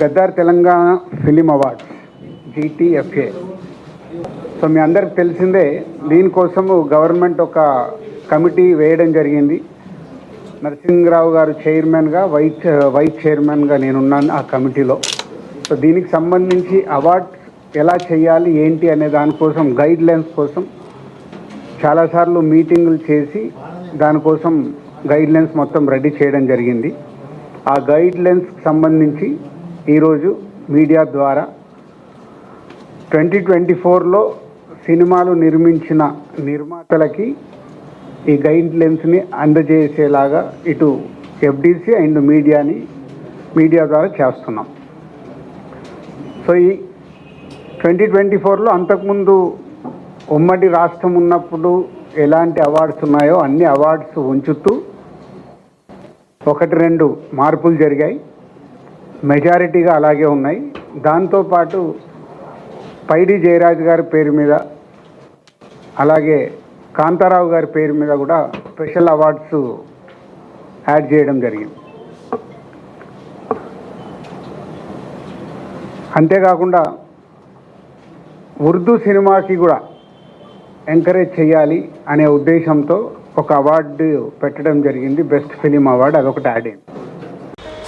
Gaddar Telangana film awards GTFA. So మీ అందరికి తెలిసిందే దీనికోసము government ఒక కమిటీ వేయడం జరిగింది. నరసింహరావు గారు చైర్మన్గా వైస్ వైస్ చైర్మన్గా నేనున్నాను ఆ కమిటీలో. సో దీనికి సంబంధించి అవార్డ్స్ ఎలా చేయాలి ఏంటి అనే దానికోసం గైడ్ లైన్స్ కోసం చాలాసార్లు మీటింగులు చేసి దానికోసం గైడ్ లైన్స్ మొత్తం రెడీ చేయడం జరిగింది. ఆ గైడ్ లైన్స్కి సంబంధించి ఈరోజు మీడియా ద్వారా ట్వంటీ ట్వంటీ ఫోర్లో సినిమాలు నిర్మించిన నిర్మాతలకి ఈ గైడ్ లెన్స్ని అందజేసేలాగా ఇటు ఎఫ్డిసి అండ్ మీడియాని మీడియా ద్వారా చేస్తున్నాం. సో ఈ ట్వంటీ ట్వంటీ ఫోర్లో అంతకుముందు ఉమ్మడి రాష్ట్రం ఉన్నప్పుడు ఎలాంటి అవార్డ్స్ ఉన్నాయో అన్ని అవార్డ్స్ ఉంచుతూ ఒకటి రెండు మార్పులు జరిగాయి. మెజారిటీగా అలాగే ఉన్నాయి. దాంతోపాటు పైడి జయరాజ్ గారి పేరు మీద అలాగే కాంతారావు గారి పేరు మీద కూడా స్పెషల్ అవార్డ్స్ యాడ్ చేయడం జరిగింది. అంతేకాకుండా ఉర్దూ సినిమాకి కూడా ఎంకరేజ్ చేయాలి అనే ఉద్దేశంతో ఒక అవార్డు పెట్టడం జరిగింది. బెస్ట్ ఫిలిం అవార్డు అదొకటి యాడ్ అయింది.